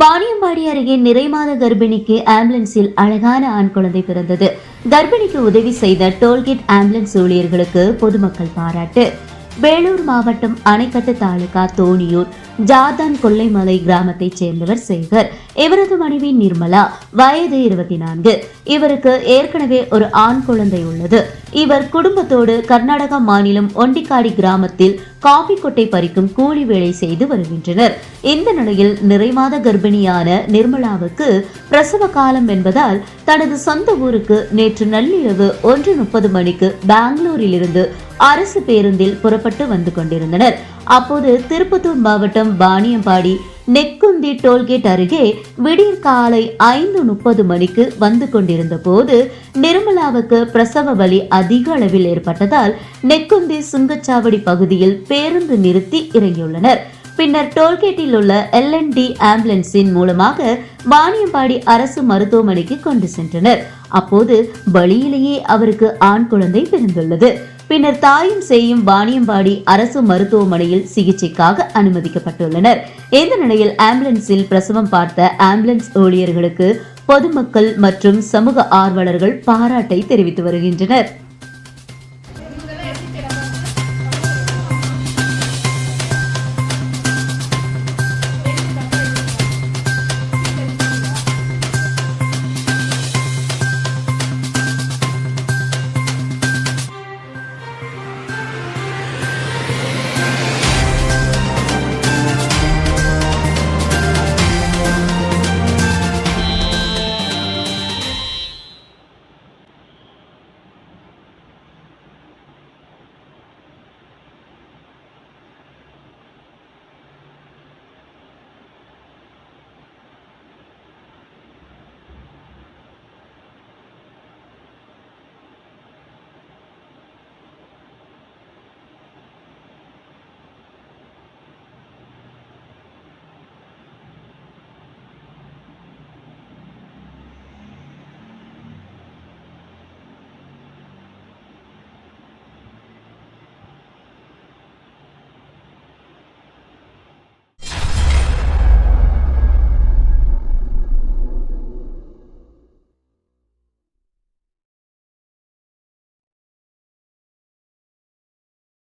வாணியம்பாடி அருகே நிறைமாத கர்ப்பிணிக்கு ஆம்புலன்ஸில் அழகான ஆண் குழந்தை பிறந்தது. கர்ப்பிணிக்கு உதவி செய்த டோல்கேட் ஆம்புலன்ஸ் ஊழியர்களுக்கு பொதுமக்கள் பாராட்டு. வேலூர் மாவட்டம் அணைக்கட்டு தாலுகா தோணியூர் ஜாதான் கொல்லைமலை கிராமத்தைச் சேர்ந்தவர் சேகர் இவரது மனைவி நிர்மலா வயது இருபத்தி நான்கு இவருக்கு ஏற்கனவே ஒரு ஆண் குழந்தை உள்ளது. இவர் குடும்பத்தோடு கர்நாடகா மாநிலம் ஒண்டிக்காடி கிராமத்தில் காபி கொட்டை பறிக்கும் கூலி வேலை செய்து வருகின்றனர். இந்த நிலையில் நிறைமாத கர்ப்பிணியான நிர்மலாவுக்கு பிரசவ காலம் என்பதால் தனது சொந்த ஊருக்கு நேற்று நள்ளிரவு ஒன்று முப்பது மணிக்கு பெங்களூரிலிருந்து அரசு பேருந்தில் புறப்பட்டு வந்து கொண்டிருந்தனர். அப்போது திருப்பத்தூர் மாவட்டம் பாணியம்பாடி நெக்குந்தி டோல்கேட் அருகே விடியற் காலை ஐந்து முப்பது மணிக்கு வந்து கொண்டிருந்த போது நிர்மலாவுக்கு பிரசவ வலி அதிக அளவில் ஏற்பட்டதால் நெக்குந்தி சுங்கச்சாவடி பகுதியில் பேருந்து நிறுத்தி இறங்கியுள்ளனர். பின்னர் டோல்கேட்டில் உள்ள எல்என்டி ஆம்புலன்ஸின் மூலமாக வாணியம்பாடி அரசு மருத்துவமனைக்கு கொண்டு சென்றனர். அப்போது வழியிலேயே அவருக்கு ஆண் குழந்தை பிறந்துள்ளது. பின்னர் தாயும் செய்யும் வாணியம்பாடி அரசு மருத்துவமனையில் சிகிச்சைக்காக அனுமதிக்கப்பட்டுள்ளனர். இந்த நிலையில் ஆம்புலன்ஸில் பிரசவம் பார்த்த ஆம்புலன்ஸ் ஊழியர்களுக்கு பொதுமக்கள் மற்றும் சமூக ஆர்வலர்கள் பாராட்டை தெரிவித்து வருகின்றனர்.